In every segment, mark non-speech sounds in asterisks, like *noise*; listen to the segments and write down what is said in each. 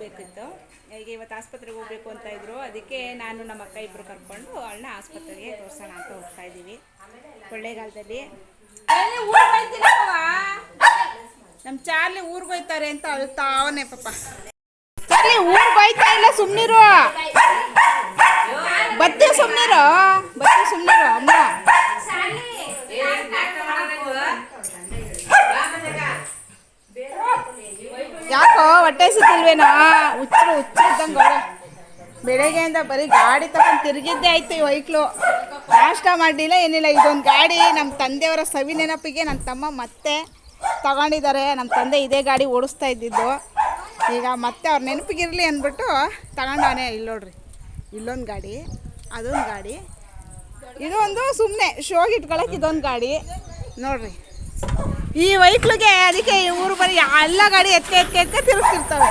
ಹೋಗ್ಬೇಕಿತ್ತು. ಈಗ ಇವತ್ತು ಆಸ್ಪತ್ರೆಗೆ ಹೋಗ್ಬೇಕು ಅಂತ ಇದ್ರು. ಅದಕ್ಕೆ ನಾನು ನಮ್ಮ ಅಕ್ಕ ಇಬ್ಬರು ಕರ್ಕೊಂಡು ಅವಳನ್ನ ಆಸ್ಪತ್ರೆಗೆ ತೋರ್ಸೋಣ ಅಂತ ಹೋಗ್ತಾ ಇದ್ದೀವಿ. ಕೊಳ್ಳೇಗಾಲದಲ್ಲಿ ನಮ್ಮ ಚಾರ್ಲಿ ಊರಿಗೆ ಹೋಯ್ತಾರೆ ಅಂತ ಅಳ್ತಾವನೆ ಪಾಪ. ಚಾರ್ಲಿ ಊರಿಗೆ ಹೋಯ್ತಾ ಇಲ್ಲ ಸುಮ್ಮನಿರು ಬತ್ತಿ ಸುಮ್ಮನಿರು ಬತ್ತಿ ಸುಮ್ಮನಿರು ಅಮ್ಮ. ಯಾಕೋ ಹೊಟ್ಟೆ ಸಿಕ್ಕಿಲ್ವೇನಾ ಹುಚ್ಚರು ಹುಚ್ಚರು ಇದ್ದಂಗೆ ಬೆಳಗ್ಗೆಯಿಂದ ಬರೀ ಗಾಡಿ ತಗೊಂಡು ತಿರುಗಿದ್ದೇ ಆಯ್ತು ಈ ವೈಕ್ಲು ನಾಷ್ಟ ಮಾಡಲಿಲ್ಲ, ಏನಿಲ್ಲ. ಇದೊಂದು ಗಾಡಿ ನಮ್ಮ ತಂದೆಯವರ ಸವಿ ನೆನಪಿಗೆ ನನ್ನ ತಮ್ಮ ಮತ್ತೆ ತಗೊಂಡಿದ್ದಾರೆ. ನಮ್ಮ ತಂದೆ ಇದೇ ಗಾಡಿ ಓಡಿಸ್ತಾ ಇದ್ದಿದ್ದು. ಈಗ ಮತ್ತೆ ಅವ್ರ ನೆನಪಿಗಿರಲಿ ಅಂದ್ಬಿಟ್ಟು ತಗೊಂಡವನೇ ಇಲ್ಲಿ ನೋಡ್ರಿ. ಇಲ್ಲೊಂದು ಗಾಡಿ, ಅದೊಂದು ಗಾಡಿ. ಇದೊಂದು ಸುಮ್ಮನೆ ಶೋಗೆ ಇಟ್ಕೊಳಕ್ಕೆ ಇದೊಂದು ಗಾಡಿ. ನೋಡ್ರಿ. ಈ ವೈಕ್ಲಿಗೆ ಅದಕ್ಕೆ ಈ ಊರು ಬರೀ ಎಲ್ಲ ಗಾಡಿ ಎತ್ಕೆ ಎತ್ಕೆ ಎತ್ಕೆ ತಿರುಗ್ತಿರ್ತವೆ.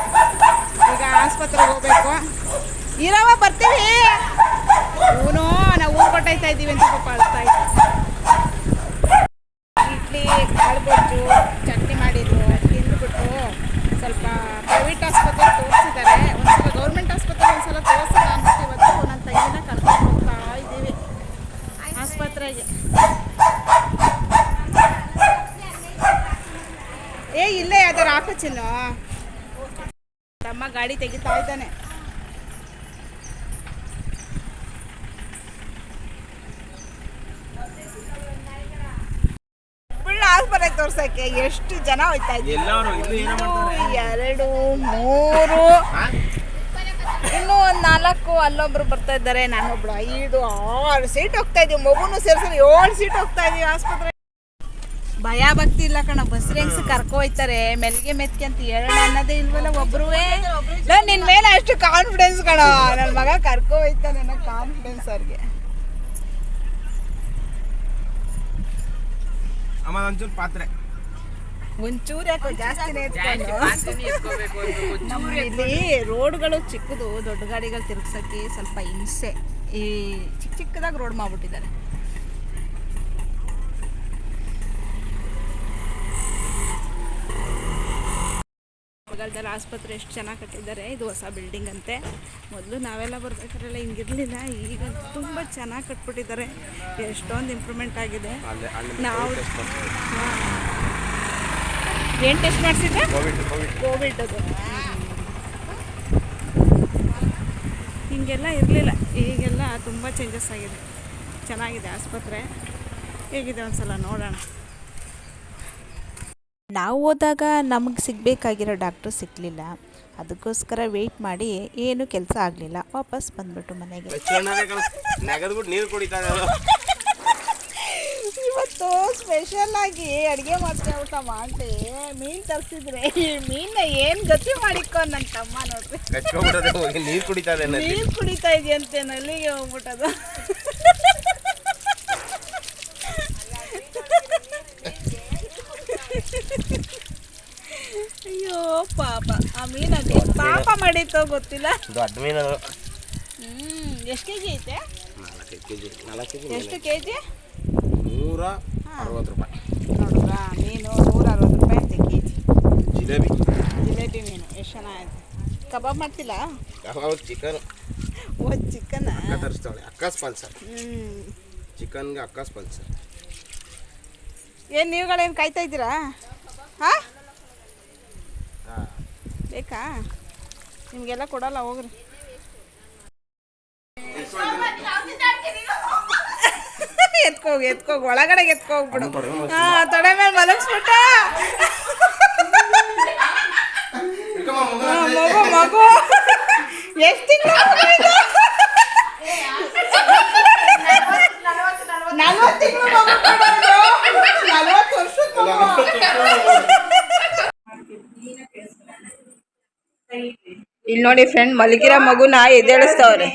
ಈಗ ಆಸ್ಪತ್ರೆಗೆ ಹೋಗ್ಬೇಕು. ಇರವ ಬರ್ತೀವಿ. ಇವನು ನಾವು ಊರು ಕೊಟ್ಟೈತಾ ಇದ್ದೀವಿ ಅಂತ ಪಾಪ ಅಳ್ತಾ ಇಡ್ಲಿ ಕಾಳು ಗೊಜ್ಜು ಚಟ್ನಿ ಮಾಡಿದ್ರು ತಿಂದ್ಬಿಟ್ಟು ಸ್ವಲ್ಪ ಪ್ರೈವೇಟ್ ಆಸ್ಪತ್ರೆ ತೋರಿಸಿದ್ದಾರೆ. ಒಂದ್ಸಲ ಗೌರ್ಮೆಂಟ್ ಆಸ್ಪತ್ರೆ, ಒಂದ್ಸಲ ತೋರಿಸಿಲ್ಲ ಅಂದ್ಬಿಟ್ಟು ಇವತ್ತು ನನ್ನ ತಂಗಿನ ಕರ್ಕೊಂಡು ಹೋಗ್ತಾ ಇದ್ದೀವಿ. ಆಸ್ಪತ್ರೆಗೆ. ಏ ಇಲ್ಲೇ ಯಾವ್ದಾರು ಹಾಕು ಚಿನ್ನು. ತಮ್ಮ ಗಾಡಿ ತೆಗಿತಾ ಇದ್ದಾನೆ. ಫುಲ್ ಆಸ್ಪತ್ರೆಗೆ ತೋರ್ಸಕ್ಕೆ ಎಷ್ಟು ಜನ ಹೋಯ್ತಾ ಇದ್ದಾರೆ? ಎರಡು ಮೂರು. ಇನ್ನು ಒಂದು ನಾಲ್ಕು ಅಲ್ಲೊಬ್ರು ಬರ್ತಾ ಇದ್ದಾರೆ ನಾನೊಬ್ಳು. ಐದು ಆರು ಸೀಟ್ ಹೋಗ್ತಾ ಇದೀವಿ. ಮಗುನು ಸೇರ್ಸಿ ಏಳು ಸೀಟ್ ಹೋಗ್ತಾ ಇದೀವಿ ಆಸ್ಪತ್ರೆ. ಭಯ ಭಕ್ತಿ ಇಲ್ಲ ಕಣ. ಬಸ್ ರೇಂಗ್ಸ್ ಕರ್ಕೊ ಹೋಯ್ತಾರೆ? ಮೆಲ್ಗೆ ಮೆತ್ಕೆ ಅಂತ ಹೇಳೋಣ ಅನ್ನೋದೇ ಇಲ್ವಲ್ಲ ಒಬ್ರು ನಿನ್ ಮೇಲೆ ಅಷ್ಟು ಕಾನ್ಫಿಡೆನ್ಸ್ ಕಣ. ನನ್ನ ಮಗ ಕರ್ಕೊ ಹೋಯ್ತಾನೆ ಅನ್ನೋ ಕಾನ್ಫಿಡೆನ್ಸ್ ಅವ್ರಿಗೆ. ಒಂಚೂರು ಪಾತ್ರೆ. ಒಂಚೂರು ಯಾಕೋ ಜಾಸ್ತಿನೇ ಎತ್ಕೊಂಡು. ಇಲ್ಲಿ ರೋಡ್ಗಳು ಚಿಕ್ಕದು ದೊಡ್ಡ ಗಾಡಿಗಳು ತಿರುಗ್ಸಕ್ಕೆ ಸ್ವಲ್ಪ ಹಿಂಸೆ. ಈ ಚಿಕ್ಕ ಚಿಕ್ಕದಾಗಿ ರೋಡ್ ಮಾಡ್ಬಿಟ್ಟಿದ್ದಾರೆ. ಮಗಳ್ದಲ್ಲಿ ಆಸ್ಪತ್ರೆ ಎಷ್ಟು ಚೆನ್ನಾಗಿ ಕಟ್ಟಿದ್ದಾರೆ ಇದು ಹೊಸ ಬಿಲ್ಡಿಂಗ್ ಅಂತೆ. ಮೊದಲು ನಾವೆಲ್ಲ ಬರ್ಬೇಕಾದ್ರೆಲ್ಲ ಹಿಂಗಿರಲಿಲ್ಲ ಈಗ ತುಂಬ ಚೆನ್ನಾಗಿ ಕಟ್ಬಿಟ್ಟಿದ್ದಾರೆ. ಎಷ್ಟೊಂದು ಇಂಪ್ರೂವ್ಮೆಂಟ್ ಆಗಿದೆ. ನಾವು ಏನು ಟೆಸ್ಟ್ ಮಾಡಿಸಿದ್ರೆ ಕೋವಿಡ್ ಅದು. ಹಿಂಗೆಲ್ಲ ಇರಲಿಲ್ಲ ಈಗೆಲ್ಲ ತುಂಬ ಚೇಂಜಸ್ ಆಗಿದೆ. ಚೆನ್ನಾಗಿದೆ ಆಸ್ಪತ್ರೆ. ಹೇಗಿದೆ ಒಂದ್ಸಲ ನೋಡೋಣ. ನಾವು ಹೋದಾಗ ನಮಗೆ ಸಿಗಬೇಕಾಗಿರೋ ಡಾಕ್ಟ್ರು ಸಿಗಲಿಲ್ಲ. ಅದಕ್ಕೋಸ್ಕರ ವೆಯ್ಟ್ ಮಾಡಿ ಏನು ಕೆಲಸ ಆಗಲಿಲ್ಲ. ವಾಪಸ್ ಬಂದ್ಬಿಟ್ಟು ಮನೆಗೆ. ಇವತ್ತು ಸ್ಪೆಷಲ್ ಆಗಿ ಅಡುಗೆ ಮಾಡ್ತಾ ಊಟ ಮಾಡಿ ಮೀನು ತರಿಸಿದ್ರೆ. ಈ ಮೀನ ಏನು ಗತಿ ಮಾಡಿಕೊ ನನ್ನ ತಮ್ಮ ನೋಡ್ರಿ. ನೀರು ಕುಡಿತಾ ಅನ್ನೋದು. ನೀರು ಕುಡಿತಾ ಇದೆಯಂತೆ ನಲ್ಲಿಗೆ ಹೋಗ್ಬಿಟ್ಟದು. ಅಯ್ಯೋ ಪಾಪ. ಆ ಮೀನ. ಪಾಪ ಮಾಡಿತ್ತೋ ಗೊತ್ತಿಲ್ಲ. ದೊಡ್ಡ ಮೀನು ಅದು ಹ್ಮ್ ಎಷ್ಟು ಕೆ ಜಿ ಐತೆ? ನಾಲ್ಕೈದು ಕೆ ಜಿ ನಾಲ್ಕು ಕೆ ಜಿ ಎಷ್ಟು ಕೆ ಜಿ ನೂರ ಅರವತ್ತು ರೂಪಾಯಿ. ನೋಡಿದ್ರ ಮೀನು ನೂರ ಅರವತ್ತು ರೂಪಾಯಿ ಐತೆ ಕೆ ಜಿ ಜಿಲೇಬಿ. ಜಿಲೇಬಿ ಮೀನು ಎಷ್ಟು ಚೆನ್ನಾಗೈತೆ. ಕಬಾಬ್ ಮಾಡ್ತಿಲ್ಲ? ಕಬಾಬ್ ಚಿಕನ್ ಓ ಚಿಕನ್ ಅಕ್ಕ ತರಿಸ್ತಾಳೆ ಅಕ್ಕ ಸ್ಪಾನ್ಸರ್ ಚಿಕನ್ಗೆ ಅಕ್ಕ ಸ್ಪಾನ್ಸರ್ ಏನು ನೀವುಗಳೇನು ಕಾಯ್ತಾ ಇದ್ದೀರಾ? ಹಾಂ? ಬೇಕಾ? ನಿಮಗೆಲ್ಲ ಕೊಡಲ್ಲ, ಹೋಗ್ರಿ. ಎತ್ಕೋಗಿ ಎತ್ಕೋಗಿ ಒಳಗಡೆ ಎತ್ಕೋಗ್ಬಿಡು. ಹಾ, ತೊಡೆ ಮೇಲೆ ಮಲಗಿಸ್ಬಿಟ್ಟ. ಮಗು ಮಗು. ಎಷ್ಟು ನಲ್ವತ್ತು ತಿಂಗಳು ನಲ್ವತ್ತು ವರ್ಷದ ಮಗು. ಇಲ್ಲಿ ನೋಡಿ ಫ್ರೆಂಡ್ ಮಲಗಿರೋ ಮಗುನ ಎದ್ದೇಳಿಸ್ತವ್ರೆ.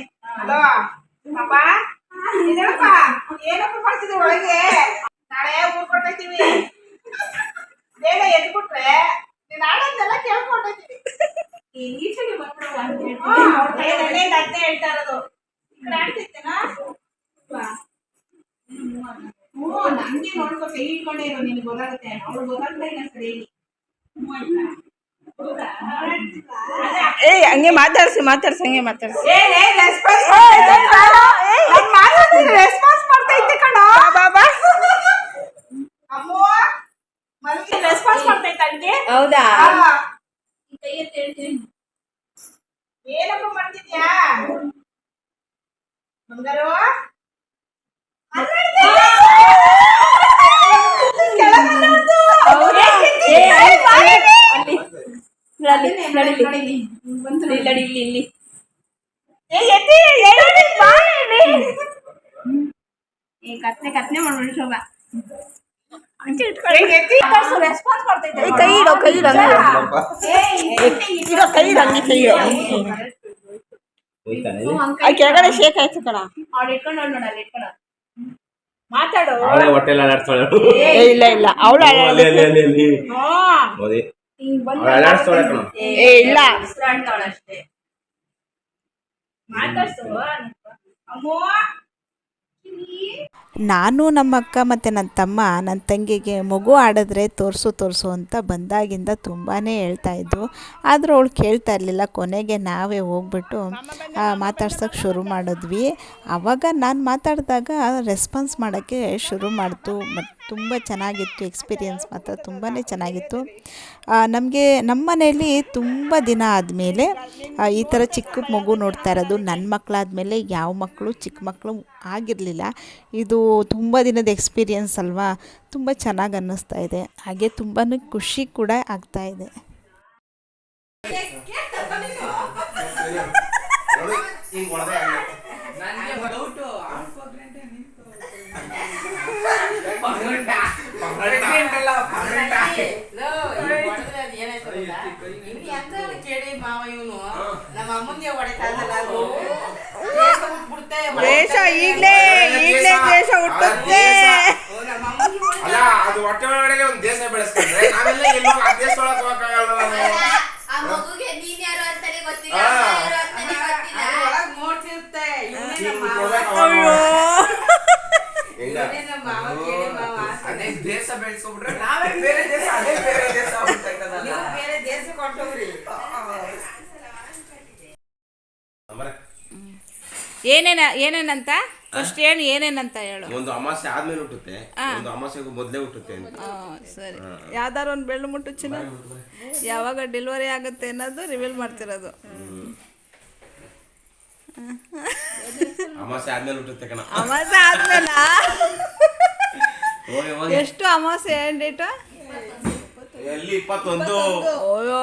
ನಂಗೆ ನೋಡ್ಕೊ ಕೈ ಇಟ್ಕೊಂಡೇ ಇರೋ ನಿನ್ಗೆ ಗೊತ್ತಾಗುತ್ತೆ ಅವ್ಳು ಗೊತ್ತಾಗ್ತಾ ಇಲ್ಲ ಸರಿ ಹ್ಞೂ ಆಯ್ತಾ? ಹೌದಾ? ಏ ಹಂಗೆ ಮಾತಾಡ್ಸಿ ಮಾತಾಡ್ಸಿ ಹಂಗೆ ಮಾತಾಡ್ಸಿ ರೆಸ್ಪಾನ್ಸ್ ಕಣೋ ರೆಸ್ಪಾನ್ಸ್ ಹೌದಾ ಏನಪ್ಪ ಮಾಡ್ತಿದ್ಯಾ ಬಂಗಾರು ಇಲ್ಲಿ ಇಲ್ಲಿ ಕತ್ನೆ ಕತ್ನೆ ಮಾಡ್ಬಿಡು ಶೋಭಾ. ರೆಸ್ಪಾನ್ಸ್ ಮಾಡ್ತೈತೆ ಕೈ ಇಡೋ ಕೈ ಇಡೋ ಇಡು. ಕೈ ಇಡು ಹಂಗೆ ಕೈ ಇಡು. ಆ ಕೆಳಗಡೆ ಶೇಕ್ ಆಯ್ತು ಕಣ. ಅವ್ಳು ಇಟ್ಕೊಂಡು ನೋಡು ಅಲ್ಲಿ ಇಟ್ಕೊಂಡು ಮಾತಾಡು. ಅವಳೆ ಹೊಟ್ಟೆಲ್ಲ ಏ ಇಲ್ಲ ಇಲ್ಲ. ಅವಳು ಅಲ್ಲಿ ಇಲ್ಲ. ಅಷ್ಟೇ ಮಾತಾಡ್ಸು. ಅಮ್ಮೋ ನಾನು ನಮ್ಮ ಅಕ್ಕ ಮತ್ತು ನನ್ನ ತಮ್ಮ ನನ್ನ ತಂಗಿಗೆ ಮಗು ಆಡಿದ್ರೆ ತೋರಿಸು ತೋರಿಸು ಅಂತ ಬಂದಾಗಿಂದ ತುಂಬಾ ಹೇಳ್ತಾಯಿದ್ರು ಆದರೂ ಅವಳು ಕೇಳ್ತಾ ಇರಲಿಲ್ಲ. ಕೊನೆಗೆ ನಾವೇ ಹೋಗ್ಬಿಟ್ಟು ಮಾತಾಡ್ಸೋಕ್ಕೆ ಶುರು ಮಾಡಿದ್ವಿ. ಆವಾಗ ನಾನು ಮಾತಾಡಿದಾಗ ರೆಸ್ಪಾನ್ಸ್ ಮಾಡೋಕ್ಕೆ ಶುರು ಮಾಡ್ತು. ಮತ್ತು ತುಂಬ ಚೆನ್ನಾಗಿತ್ತು ಎಕ್ಸ್ಪೀರಿಯೆನ್ಸ್ ಮಾತ್ರ ತುಂಬಾ ಚೆನ್ನಾಗಿತ್ತು. ನಮಗೆ ನಮ್ಮ ಮನೆಯಲ್ಲಿ ತುಂಬ ದಿನ ಆದಮೇಲೆ ಈ ಥರ ಚಿಕ್ಕ ಮಗು ನೋಡ್ತಾ ಇರೋದು ನನ್ನ ಮಕ್ಕಳಾದಮೇಲೆ ಯಾವ ಮಕ್ಕಳು ಚಿಕ್ಕ ಮಕ್ಕಳು ಆಗಿರಲಿಲ್ಲ. ಇದು ತುಂಬ ದಿನದ ಎಕ್ಸ್ಪೀರಿಯನ್ಸ್ ಅಲ್ವಾ ತುಂಬ ಚೆನ್ನಾಗಿ ಅನ್ನಿಸ್ತಾ ಇದೆ ಹಾಗೆ ತುಂಬಾ ಖುಷಿ ಕೂಡ ಆಗ್ತಾ ಇದೆ ಬೇರೆ ದೇಶ ಅದೇ ಬೇರೆ ದೇಶ ಆಗ್ಬಿಡ್ತೈತದಲ್ಲ. ಅಮರ, ಏನೇನ ಏನೇನಂತ? ಫಸ್ಟ್ ಏನು ಏನೇನಂತ ಹೇಳು. ಒಂದು ಅಮಾಸೆ ಆದ್ಮೇಲೆ ಹುಟ್ಟುತ್ತೆ. ಒಂದು ಅಮಾಸೆಗೂ ಮೊದಲೇ ಹುಟ್ಟುತ್ತೆ ಅಂತ. ಸರಿ. ಯಾವ್ದಾರು ಒಂದು ಬೆಳ್ಳು ಮುಟ್ಟು ಚಿನ್ನ? ಯಾವಾಗ ಡೆಲಿವರಿ ಆಗುತ್ತೆ ಅನ್ನೋದು ರಿವೀಲ್ ಮಾಡ್ತಿರೋದು. ಅಮಾಸೆ ಆದ್ಮೇಲೆ ಹುಟ್ಟುತ್ತೆ ಕಣ. ಅಮಾಸೆ ಆದ್ಮೇಲ? ಎಷ್ಟು ಅಮಾಸೆ ಏನ್ ಡೇಟು ಎಲ್ಲಿ ಇಪ್ಪತ್ತೊಂದು? ಓಯೋ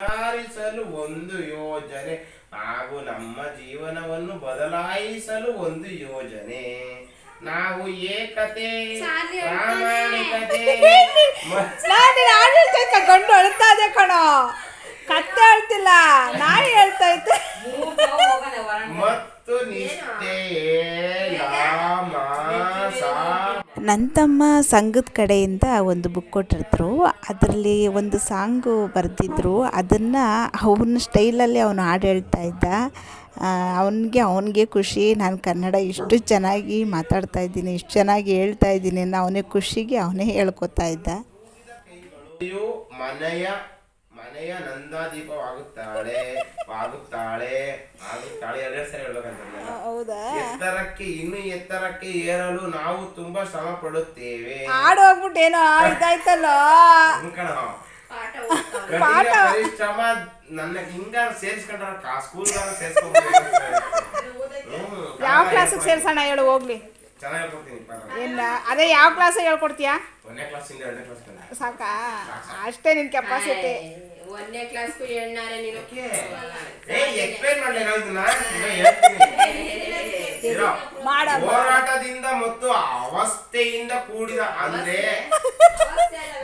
ಸುಧಾರಿಸಲು ಒಂದು ಯೋಜನೆ ಹಾಗೂ ನಮ್ಮ ಜೀವನವನ್ನು ಬದಲಾಯಿಸಲು ಒಂದು ಯೋಜನೆ. ನಾವು ಏಕತೆ ಪ್ರಾಮಾಣಿಕತೆ *laughs* ಹೇಳ್ತಾ ಗಂಡು ಅಳ್ತಾ ಇದೆ ಕಣ. ಕತ್ತೆ ಹೇಳ್ತಿಲ್ಲ ನಾಯಿ ಹೇಳ್ತಾ ಇದ್ದೆ ಮತ್ತು ನಿಷ್ಠೆಯೇ ಲಾಮಾಸ ನನ್ನ ತಮ್ಮ ಸಂಘದ ಕಡೆಯಿಂದ ಒಂದು ಬುಕ್ ಕೊಟ್ಟಿದ್ರು ಅದರಲ್ಲಿ ಒಂದು ಸಾಂಗು ಬರೆದಿದ್ರು. ಅದನ್ನು ಅವನ ಸ್ಟೈಲಲ್ಲಿ ಅವನು ಹಾಡು ಹೇಳ್ತಾ ಇದ್ದ. ಅವನಿಗೆ ಅವನಿಗೆ ಖುಷಿ. ನಾನು ಕನ್ನಡ ಇಷ್ಟು ಚೆನ್ನಾಗಿ ಮಾತಾಡ್ತಾ ಇದ್ದೀನಿ, ಇಷ್ಟು ಚೆನ್ನಾಗಿ ಹೇಳ್ತಾ ಇದ್ದೀನಿ ಅನ್ನೋ ಅವನಿಗೆ ಖುಷಿಗೆ ಅವನೇ ಹೇಳ್ಕೊತಾ ಇದ್ದ. ಮನೆಯ ನಂದಾ ದೀಪವಾಗುತ್ತಾಳೆ ಆಗುತ್ತಾಳೆ ಆಗುತ್ತಾಳೆ ಎರಡೆರಡು ಸರಿ ಹೇಳ್ಬೇಕಂತ ಹೌದಾ? ಎತ್ತರಕ್ಕೆ ಇನ್ನು ಎತ್ತರಕ್ಕೆ ಏರಲು ನಾವು ತುಂಬಾ ಶ್ರಮ ಪಡುತ್ತೇವೆ ಹಾಡು ಹೋಗ್ಬಿಟ್ಟು ಏನೋ ಇದಾಯ್ತಲ್ಲ ಅನ್ಕಣ. ಕಠಿಣ ಪರಿಶ್ರಮ ನನ್ನ ಹಿಂಗ ಸೇರಿಸ್ಕೊಂಡ್ರ ಸ್ಕೂಲ್ ಯಾವ ಕ್ಲಾಸಿಗೆ ಸೇರ್ಸೋಣ ಹೇಳು ಹೋಗ್ಲಿ. ಚೆನ್ನಾಗಿ ಹೇಳ್ಕೊಡ್ತೀನಿ ಇಲ್ಲ ಅದೇ ಯಾವ ಕ್ಲಾಸ್ ಹೇಳ್ಕೊಡ್ತೀಯಾ? ಒಂದನೇ ಕ್ಲಾಸಿಂದ ಎರಡನೇ ಕ್ಲಾಸ್ ಸಾಕಾ? ಅಷ್ಟೇ ನಿನ್ ಕೆಪಾಸಿಟಿ ಒಂದನೇ ಕ್ಲಾಸ್ಗೂ ಎಣ್ಣಾರೆ ನೀನು. ಏ ಎಕ್ಸ್ಪ್ಲೈನ್ ಮಾಡ್ಲಿ ನಾವು ಇದನ್ನ ಇವಾಗ ಹೇಳ್ತೀನಿ. ಇರೋ. ಮಾಡ. ಹೋರಾಟದಿಂದ ಮತ್ತು ಅವಸ್ಥೆಯಿಂದ ಕೂಡಿದ ಅಂದ್ರೆ?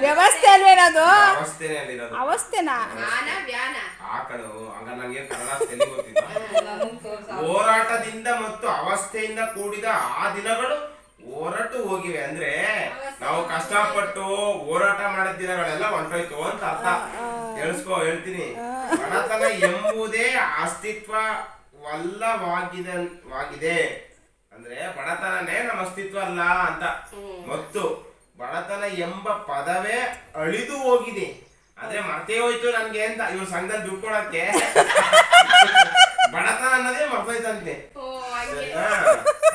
ವ್ಯವಸ್ಥೆ. ಅಲ್ವೇನದು? ಅವಸ್ಥೆನೇ ಅಲ್ಲಿರೋದು. ಅವಸ್ಥೆನಾ? ವ್ಯಾನ ವ್ಯಾನ ಆ ಕಡೆ ಹಂಗ ನಂಗೆ ಕನ್ನಡ ತೆಲುಗು ಗೊತ್ತಿಲ್ಲ? ಹೋರಾಟದಿಂದ ಮತ್ತು ಅವಸ್ಥೆಯಿಂದ ಕೂಡಿದ ಆ ದಿನಗಳು ಹೊರಟು ಹೋಗಿವೆ. ಅಂದ್ರೆ ನಾವು ಕಷ್ಟಪಟ್ಟು ಹೋರಾಟ ಮಾಡಿದ ದಿನಗಳೆಲ್ಲ ಹೊಂಟೋಯ್ತು ಅಂತ ಅರ್ಥ. ಕೇಳಿಸ್ಕೋ ಹೇಳ್ತೀನಿ. ಬಡತನ ಎಂಬುದೇ ಅಸ್ತಿತ್ವವಲ್ಲವಾಗಿದೆ ವಾಗಿದೆ. ಅಂದ್ರೆ ಬಡತನನೇ ನಮ್ಮ ಅಸ್ತಿತ್ವ ಅಲ್ಲ ಅಂತ. ಮತ್ತು ಬಡತನ ಎಂಬ ಪದವೇ ಅಳಿದು ಹೋಗಿದೆ. ಆದ್ರೆ ಮರ್ತೇ ಹೋಯ್ತು ನನ್ಗೆ ಅಂತ ಇವ್ರ ಸಂಘದಲ್ಲಿ ದುಡ್ಕೊಳಕ್ಕೆ ಕೊಡಕ್ಕೆ. ಬಡತನ ಅನ್ನೋದೇ ಮರ್ತೋಯ್ತಂತೆ?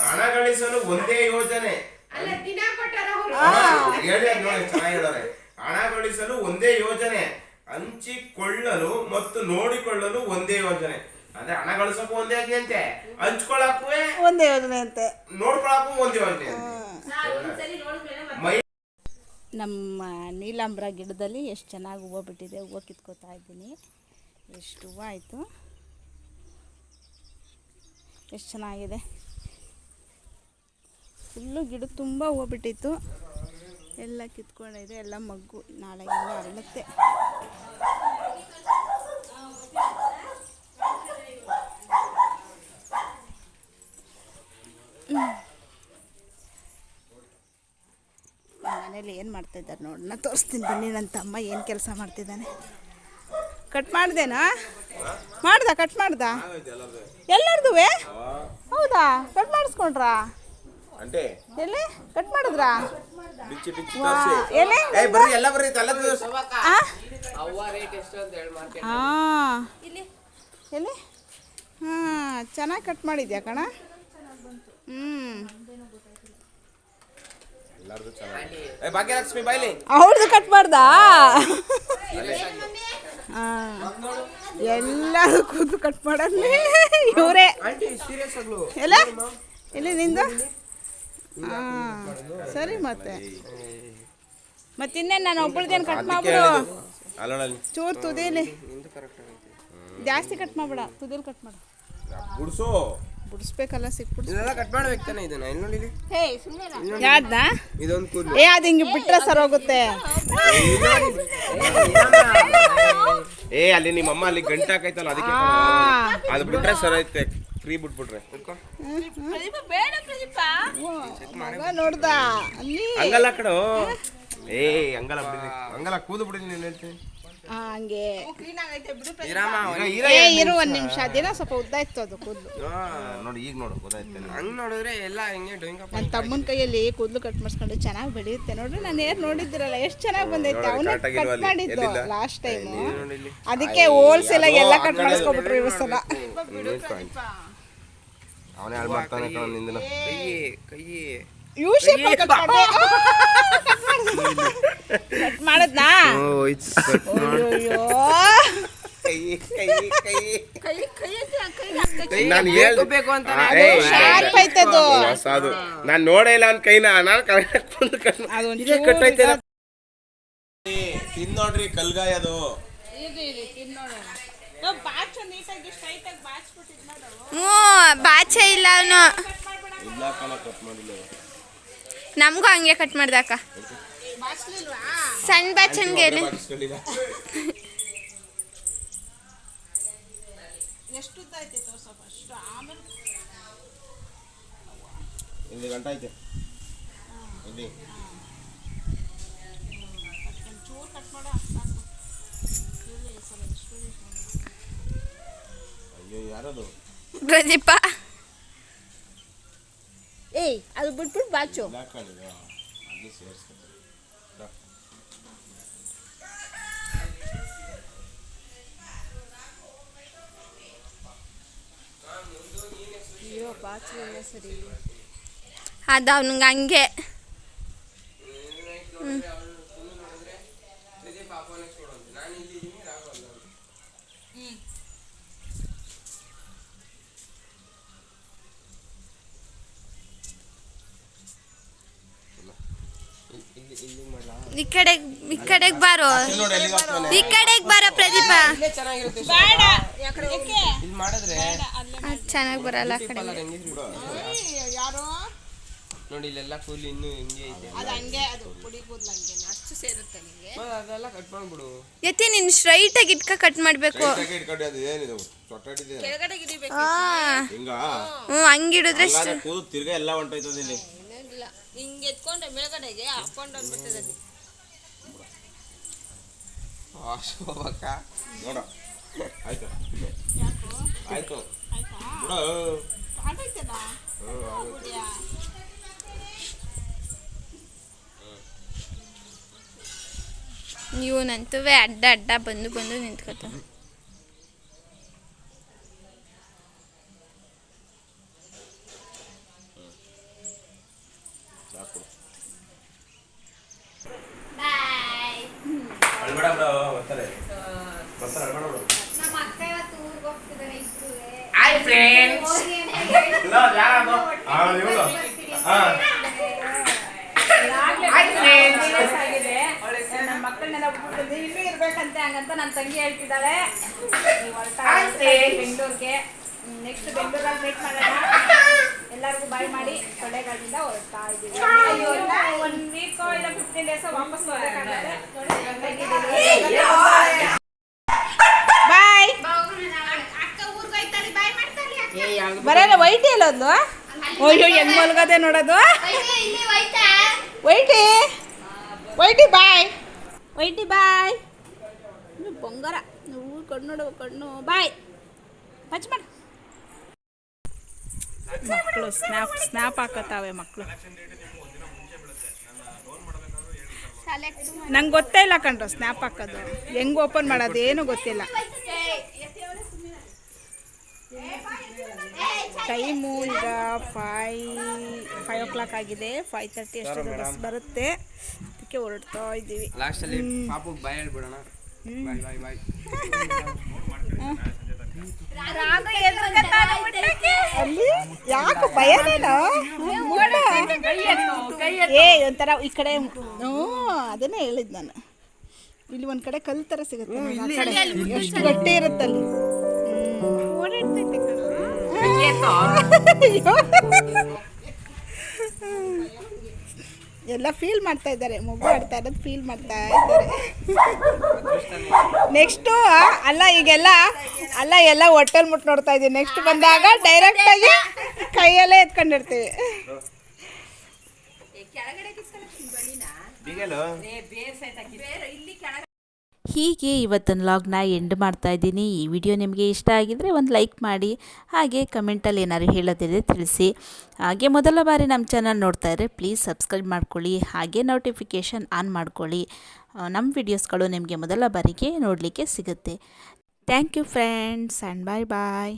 ಹಣ ಗಳಿಸಲು ಒಂದೇ ಯೋಜನೆ. ಹೇಳಿ ಚೆನ್ನಾಗಿ ಹೇಳೋರೆ. ಹಣ ಗಳಿಸಲು ಒಂದೇ ಯೋಜನೆ. ಹಂಚಿಕೊಳ್ಳಲು ಮತ್ತು ನೋಡಿಕೊಳ್ಳಲು ಒಂದೇ ಯೋಜನೆ. ಅಂದ್ರೆ ಹಣ ಗಳಿಸಕ್ಕೂ ಒಂದೇ ಯೋಜನೆ ಅಂತೆ ಹಂಚ್ಕೊಳಕ್ಕೂ ಒಂದೇ ಯೋಜನೆ ಅಂತೆ ನೋಡ್ಕೊಳಕ್ಕೂ ಒಂದೇ ಯೋಜನೆ ಮೈ ನಮ್ಮ ನೀಲಾಂಬ್ರ ಗಿಡದಲ್ಲಿ ಎಷ್ಟು ಚೆನ್ನಾಗಿ ಹೂವು ಬಿಟ್ಟಿದೆ ಹೂವು ಕಿತ್ಕೋತಾ ಇದ್ದೀನಿ. ಎಷ್ಟು ಹೂವು ಆಯಿತು? ಎಷ್ಟು ಚೆನ್ನಾಗಿದೆ? ಫುಲ್ಲು ಗಿಡ ತುಂಬ ಹೂವು ಬಿಟ್ಟಿತ್ತು. ಎಲ್ಲ ಕಿತ್ಕೊಂಡಿದೆ ಎಲ್ಲ ಮಗ್ಗು. ನಾಳೆ ಎಲ್ಲ ಅರಳುತ್ತೆ. ಮನೇಲಿ ಏನು ಮಾಡ್ತಾಯಿದ್ದಾರೆ ನೋಡೋಣ ತೋರಿಸ್ತೀನಿ ಬನ್ನಿ ನನ್ನ ತಮ್ಮ ಏನು ಕೆಲಸ ಮಾಡ್ತಿದ್ದಾನೆ. ಕಟ್ ಮಾಡ್ದೇನಾ? ಮಾಡ್ದ ಕಟ್ ಮಾಡ್ದ? ಎಲ್ಲರದು ಹೌದಾ? ಕಟ್ ಮಾಡಿಸ್ಕೊಂಡ್ರಾ? ಎಲ್ಲಿ? ಕಟ್ ಮಾಡಿದ್ರಾ? ಬಿಚ್ಚಿ ಬಿಚ್ಚಿ ವಾ, ಎಲ್ಲಿ ಏ ಬರ್ರಿ ಎಲ್ಲ ಬರ್ರಿ ತಲೆ ಆ? ಆ. ಎಲ್ಲಿ ಹಾಂ. ಚೆನ್ನಾಗಿ ಕಟ್ ಮಾಡಿದ್ಯಾ ಕಣ? ಹ್ಞೂ ಏ ಭಾಗ್ಯಲಕ್ಷ್ಮಿ ಬಾಯ್ಲಿ ಅವ್ರದ್ದು ಕಟ್ ಮಾಡ್ದಾ? ಎಲ್ಲರೂ ಕೂತು ಕಟ್ ಮಾಡಿ ಇವರೇ. ಎಲ್ಲ ಎಲ್ಲಿ ನಿಂದು? ಹಾಂ. ಸರಿ ಮತ್ತೆ. ಮತ್ತಿನ್ನೇನು ನಾನು ಒಬ್ಬಳದೇನು ಕಟ್ ಮಾಡ್ಬಿಡು. ಚೂರು ತುದಿಲಿ. ಜಾಸ್ತಿ ಕಟ್ ಮಾಡ್ಬಿಡ ತುದಿಲಿ ಕಟ್ ಮಾಡು. ಗುಡ್ಸು ಬಿಡಿಸ್ಬೇಕಲ್ಲ ಸಿಕ್ಬಿಡ್ಸ್ ಇದೆಲ್ಲ ಕಟ್ ಮಾಡ್ಬೇಕು ತಾನೆ ಇದನ್ನ? ಇಲ್ಲಿ ನೋಡಿ ಇಲ್ಲಿ. ಯಾವ್ದಾ ಇದೊಂದು ಕೂದಲು. ಏ ಅದು ಹಿಂಗೆ ಬಿಟ್ರೆ ಹೋಗುತ್ತೆ. ಏ ಅಲ್ಲಿ ನಿಮ್ಮ ಅಮ್ಮ ಅಲ್ಲಿ ಗಂಟೆ ಹಾಕೈತಲ್ಲ ಅದಕ್ಕೆ. ಅದು ಬಿಟ್ರೆ ಸರಿ ಐತೆ ಫ್ರೀ ಬಿಟ್ಬಿಟ್ರೆ. ಮಗ ನೋಡ್ದ ಅಲ್ಲಿ ಹಂಗಲ್ಲ ಕಡು ಏ ಹಂಗಲ್ಲ ಬಿಡಿ. ಹಂಗಲ್ಲ ಕೂದು ಬಿಡಿ ನೀನು ಹೇಳ್ತೀನಿ ಆ, ಹಂಗೆ ಇರಾಮ ಏ ಇರು ಒಂದ್ ನಿಮಿಷ. ದಿನ ಸ್ವಲ್ಪ ಉದ್ದ ಇತ್ತು ಅದು ಕೂದಲು. ನೋಡಿ ಈಗ ನೋಡು ಗೊತ್ತಾಯ್ತು ಹಂಗ್ ನೋಡಿದ್ರೆ ಎಲ್ಲ ಹಿಂಗೆ ಡೊಂಕ ನನ್ನ ತಮ್ಮನ ಕೈಯಲ್ಲಿ ಕೂದಲು ಕಟ್ ಮಾಡಿಸ್ಕೊಂಡು ಚೆನ್ನಾಗಿ ಬೆಳೆಯುತ್ತೆ. ನೋಡ್ರಿ ನಾನು ಏನ್ ನೋಡಿದ್ರಲ್ಲ ಎಷ್ಟು ಚೆನ್ನಾಗಿ ಬಂದೈತೆ. ಅವನು ಕಟ್ ಮಾಡಿದ್ದು ಲಾಸ್ಟ್ ಟೈಮ್ ಅದಕ್ಕೆ ಹೋಲ್ಸೇಲ್ ಎಲ್ಲ ಕಟ್ ಮಾಡಿಸ್ಕೊಬಿಟ್ರು ಈ ಸಲ. ಅವನೇ ಹಾಳು ಮಾಡ್ತಾನೆ ಕಣ ನಿಂದನ. ಕೈ ಕೈ U shape cut it's cut ಮಾಡದ್ನಾ? ಅಯ್ಯೋ ನಾನು ಹೇಳ್ ಬೇಕು ಅಂತ ಶಾರ್ಪ್ ಐತೆ ಅದು ಹೊಸದು ನಾನು ನೋಡೇ ಇಲ್ಲ ಅವ್ನ ಕೈನ ನಾನು ಕರೆಕ್ಟ್ ಕಟ್ ಅದು ಇದೇ ಕಟ್ಟೈತೆ ತಿನ್ ನೋಡ್ರಿ ಕಲ್ಗಾಯ ಅದು ಹ್ಞೂ ಬಾಚೆ ಇಲ್ಲ ಕಣ ಕಟ್ ಮಾಡಿಲ್ಲ ನಮಗೂ ಹಂಗೆ ಕಟ್ ಮಾಡ್ದಕ್ಕ ಸಣ್ಣ ಬಾಚ್ ಹಂಗೆ ಇಲ್ಲಿ ಇಲ್ಲಿ ಅಯ್ಯೋ, ಯಾರದು? ಪ್ರದೀಪ ಏಯ್ ಅದು ಬಿಟ್ಬಿಟ್ಟು ಬಾಚು ಹಾಕೊಂಡಿಲ್ಲ ಅಲ್ಲಿ ಸೇರಿಸ್ಕೊಂಡು ಅದು ಅವನಿಗೆ ಹಂಗೆ ಈ ಕಡೆಗ್ ಈ ಕಡೆಗ್ ಬಾರೋ ನೋಡಿ ಎಲ್ಲಿಗೆ ಹೋಗ್ತಾನೆ ಈ ಕಡೆಗ್ ಬರ ಪ್ರದೀಪ. ಚೆನ್ನಾಗಿ ಚೆನ್ನಾಗಿರುತ್ತೆ ಇಲ್ಲಿ ಮಾಡಿದ್ರೆ ಅದ್ ಚೆನ್ನಾಗ್ ಬರಲ್ಲ ಆ ಕಡೆ ನೋಡಿ ಇಲ್ಲೆಲ್ಲ ಫುಲ್ ಇನ್ನು ಹಿಂಗೆ ಇದೆ ಅದು ಹಂಗೆ ಅದು ಪುಡಿ ಕೂದಲು ಹಂಗೆ. ಅಷ್ಟು ಸೇರುತ್ತೆ ನಿಮಗೆ ಅದೆಲ್ಲ ಕಟ್ ಮಾಡ್ಬಿಡು. ಯತಿ ನೀನು ಸ್ಟ್ರೈಟ್ ಆಗಿ ಇಟ್ಕ ಕಟ್ ಮಾಡ್ಬೇಕು. ಇಟ್ಕೊಂಡು ಅದು ಏನಿದು? ಚೊಟ್ಟಾಡಿದೆ ಆ, ಹಿಂಗ? ಹ್ಞೂ ಹಂಗಿಡಿದ್ರೆ ಇಡಿದ್ರೆ ಕೂದು ತಿರ್ಗಾ ಎಲ್ಲ ಹೊಂಟೋಯ್ತದ ಇಲ್ಲಿ. ಹಿಂಗೆ ಎತ್ಕೊಂಡ್ರೆ ಮೇಲ್ಗಡೆಗೆ ಹಾಕೊಂಡು ಅಂದ್ಬಿಡ್ತದೆ ನೋಡ. ಆಯ್ತು. ಆಯ್ತು? ಬಿಡು. ಇವನಂತೂ ಅಡ್ಡ ಅಡ್ಡ ಬಂದು ಬಂದು ನಿಂತ್ಕೊತ ಸಾಕು ಬಾಯ್ ಅಳ್ಬೇಡ ಬಿಡು ಬರ್ತಾರೆ ಬರ್ತಾರೆ ಅಳ್ಬೇಡ ಬಿಡು ನಮ್ಮ ಅಕ್ಕ ಇವತ್ತು ಊರಿಗೆ ಹೋಗ್ತಿದ್ದಾರೆ ಇಬ್ರು ಹಾಯ್ ಫ್ರೆಂಡ್ಸ್ ಹೋಗಿ ಅಂತ ಹೇಳ್ತಿದ್ದಾರೆ. ಇಲ್ಲ ಯಾರದು ಆ ಇವಳು ಹಾ ನನ್ನ ಮಕ್ಕಳನ್ನೆಲ್ಲ ಬಿಟ್ಬಿಟ್ಟು ಇಲ್ಲೂ ಇರ್ಬೇಕಂತೆ ಹಂಗಂತ ನನ್ನ ತಂಗಿ ಹೇಳ್ತಿದ್ದಾಳೆ. ಬೆಂಗ್ಳೂರ್ಗೆ. ನೆಕ್ಸ್ಟ್ ಬೆಂಗಳೂರಲ್ಲಿ ಮೀಟ್ ಮಾಡೋಣ. ಎಲ್ಲರಿಗೂ ಬಾಯ್ ಮಾಡಿ ಕೊಳ್ಳೇಗಾಲದಿಂದ ಹೊರಡ್ತಾ ಇದ್ದೀವಿ ಒನ್ ವೀಕ್ ಇಲ್ಲ ಫಿಫ್ಟೀನ್ ಡೇಸ್ ವಾಪಸ್ ಬಾಯ್ ಬರಲ್ಲ ವೈಟಿ ಅಲ್ಲೊಂದು ಅಯ್ಯೋ ಹೆಂಗ್ ಮಲ್ಗದೆ ನೋಡೋದು? ವೈಟಿ ವೈಟಿ ಬಾಯ್ ವೈಟಿ ಬಾಯ್ ಇನ್ನು ಬಂಗಾರ. ನೀವು ಕಣ್ಣು ನೋಡು ಕಣ್ಣು. ಬಾಯ್. ಪಚ್ ಮಾಡು. ಮಕ್ಕಳು ಸ್ನ್ಯಾಪ್ ಸ್ನ್ಯಾಪ್ ಹಾಕತ್ತಾವೆ ಮಕ್ಕಳು. ನಂಗೆ ಗೊತ್ತೇ ಇಲ್ಲ ಕಣ್ರು ಸ್ನ್ಯಾಪ್ ಹಾಕೋದು. ಹೆಂಗ್ ಓಪನ್ ಮಾಡೋದು ಏನು ಗೊತ್ತಿಲ್ಲ. ಟೈಮು ಈಗ ಫೈ ಫೈವ್ ಓ ಕ್ಲಾಕ್ ಆಗಿದೆ. ಫೈವ್ ತರ್ಟಿ ಅಷ್ಟೊಂದು ಬಸ್ ಬರುತ್ತೆ. ಅದಕ್ಕೆ ಹೊರಡ್ತಾ ಇದ್ದೀವಿ. ಅಲ್ಲಿ ಯಾಕೆ ಭಯನೇನೋ ಏ ಒಂಥರ ಈ ಕಡೆ ಹ್ಞೂ ಅದನ್ನೇ ಹೇಳಿದ್ ನಾನು ಇಲ್ಲಿ ಒಂದು ಕಡೆ ಕಲ್ ಥರ ಸಿಗುತ್ತೆ. ಎಷ್ಟು ಗಟ್ಟಿ ಇರುತ್ತೆ ಅಲ್ಲಿ ಹ್ಮ್. ಓಡಾಡ್ತೈತೆ. ಎಲ್ಲ ಫೀಲ್ ಮಾಡ್ತಾ ಇದ್ದಾರೆ. ಮಗು ಆಡ್ತಾ ಇರೋದು ಫೀಲ್ ಮಾಡ್ತಾ ಇದ್ದಾರೆ. ನೆಕ್ಸ್ಟು ಅಲ್ಲ ಈಗೆಲ್ಲ ಅಲ್ಲ ಎಲ್ಲ ಹೋಟೆಲ್ ಮುಟ್ಟು ನೋಡ್ತಾ ಇದ್ದೀವಿ. ನೆಕ್ಸ್ಟ್ ಬಂದಾಗ ಡೈರೆಕ್ಟ್ ಆಗಿ ಕೈಯಲ್ಲೇ ಎತ್ಕೊಂಡಿರ್ತೀವಿ. ಬೀಗಲು? ಹೀಗೆ ಇವತ್ತಿನ ಲಾಗ್ನ ಎಂಡ್ ಮಾಡ್ತಾ ಇದ್ದೀನಿ. ಈ ವಿಡಿಯೋ ನಿಮಗೆ ಇಷ್ಟ ಆಗಿದರೆ ಒಂದು ಲೈಕ್ ಮಾಡಿ, ಹಾಗೆ ಕಮೆಂಟಲ್ಲಿ ಏನಾದ್ರು ಹೇಳೋದಿದೆ ತಿಳಿಸಿ. ಹಾಗೆ ಮೊದಲ ಬಾರಿ ನಮ್ಮ ಚಾನಲ್ ನೋಡ್ತಾ ಇದ್ದರೆ ಪ್ಲೀಸ್ ಸಬ್ಸ್ಕ್ರೈಬ್ ಮಾಡ್ಕೊಳ್ಳಿ, ಹಾಗೆ ನೋಟಿಫಿಕೇಷನ್ ಆನ್ ಮಾಡ್ಕೊಳ್ಳಿ. ನಮ್ಮ ವಿಡಿಯೋಸ್ಗಳು ನಿಮಗೆ ಮೊದಲ ಬಾರಿಗೆ ನೋಡಲಿಕ್ಕೆ ಸಿಗುತ್ತೆ. Thank you friends and bye bye